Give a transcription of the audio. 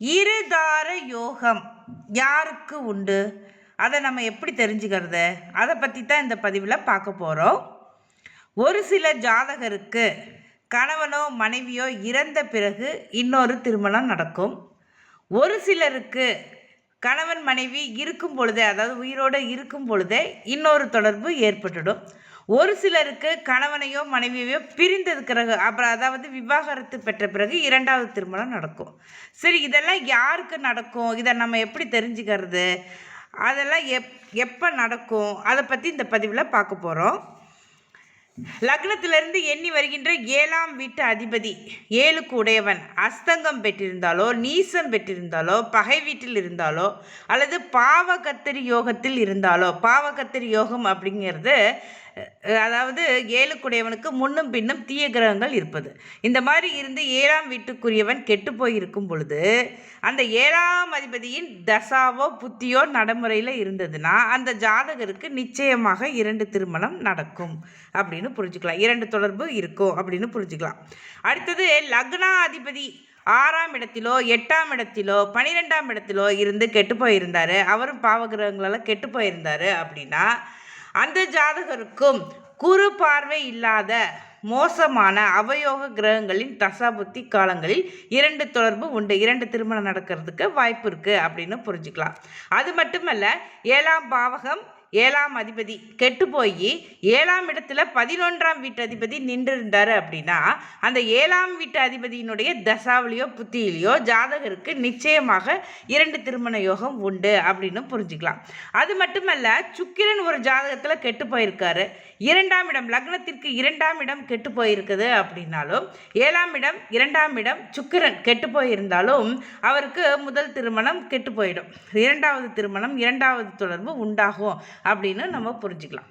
இருதார யோகம் யாருக்கு உண்டு? அதை நம்ம எப்படி தெரிஞ்சுக்கிறது? அதை பற்றி தான் இந்த பதிவில் பார்க்க போகிறோம் ஒரு சில ஜாதகருக்கு கணவனோ மனைவியோ இறந்த பிறகு இன்னொரு திருமணம் நடக்கும். ஒரு சிலருக்கு கணவன் மனைவி இருக்கும் பொழுதே அதாவது உயிரோடு இருக்கும் பொழுதே இன்னொரு தொடர்பு ஏற்பட்டுடும். ஒரு சிலருக்கு கணவனையோ மனைவியோ பிரிந்தது பிறகு அப்புறம் அதாவது விவாகரத்து பெற்ற பிறகு இரண்டாவது திருமணம் நடக்கும். சரி இதெல்லாம் யாருக்கு நடக்கும்? இதை நம்ம எப்படி தெரிஞ்சுக்கிறது? அதெல்லாம் எப் எப்போ நடக்கும்? அதை பற்றி இந்த பதிவில் பார்க்க போகிறோம் லக்னத்திலிருந்து எண்ணி வருகின்ற ஏழாம் வீட்டு அதிபதி ஏழுக்கு உடையவன் அஸ்தங்கம் பெற்றிருந்தாலோ நீசம் பெற்றிருந்தாலோ பகை வீட்டில் இருந்தாலோ அல்லது பாவகத்திரி யோகத்தில் இருந்தாலோ பாவகத்திரி யோகம் அப்படிங்கிறது அதாவது ஏழுக்குடையவனுக்கு முன்னும் பின்னும் தீய கிரகங்கள் இருப்பது. இந்த மாதிரி இருந்து ஏழாம் வீட்டுக்குரியவன் கெட்டு போயிருக்கும் பொழுது அந்த ஏழாம் அதிபதியின் தசாவோ புத்தியோ நடைமுறையில் இருந்ததுன்னா அந்த ஜாதகருக்கு நிச்சயமாக இரண்டு திருமணம் நடக்கும் அப்படின்னு புரிஞ்சுக்கலாம். இரண்டு தொடர்பு இருக்கும் அப்படின்னு புரிஞ்சுக்கலாம். அடுத்தது லக்னாதிபதி ஆறாம் இடத்திலோ எட்டாம் இடத்திலோ பனிரெண்டாம் இடத்திலோ இருந்து கெட்டு போயிருந்தாரு. அவரும் பாவகிரகங்களால் கெட்டு போயிருந்தாரு அப்படின்னா அந்த ஜாதகருக்கும் குறு பார்வை இல்லாத மோசமான அவயோக கிரகங்களின் தசாபுத்தி காலங்களில் இரண்டு தொடர்பு உண்டு. இரண்டு திருமணம் நடக்கிறதுக்கு வாய்ப்பு இருக்குது அப்படின்னு புரிஞ்சுக்கலாம். அது மட்டுமல்ல ஏழாம் பாவகம் ஏழாம் அதிபதி கெட்டு போய் ஏழாம் இடத்துல பதினொன்றாம் வீட்டு அதிபதி நின்றிருந்தார் அப்படின்னா அந்த ஏழாம் வீட்டு அதிபதியினுடைய தசாவிலையோ புத்தியிலையோ ஜாதகருக்கு நிச்சயமாக இரண்டு திருமண யோகம் உண்டு அப்படின்னு புரிஞ்சுக்கலாம். அது மட்டுமல்ல சுக்கிரன் ஒரு ஜாதகத்தில் கெட்டு போயிருக்காரு. இரண்டாம் இடம் லக்னத்திற்கு இரண்டாம் இடம் கெட்டு போயிருக்குது அப்படின்னாலும் ஏழாம் இடம் இரண்டாம் இடம் சுக்கிரன் கெட்டு போயிருந்தாலும் அவருக்கு முதல் திருமணம் கெட்டு போயிடும். இரண்டாவது திருமணம் இரண்டாவது தொடர்பு உண்டாகும். அப்படின்னு நம்ம புரிஞ்சுக்கலாம்.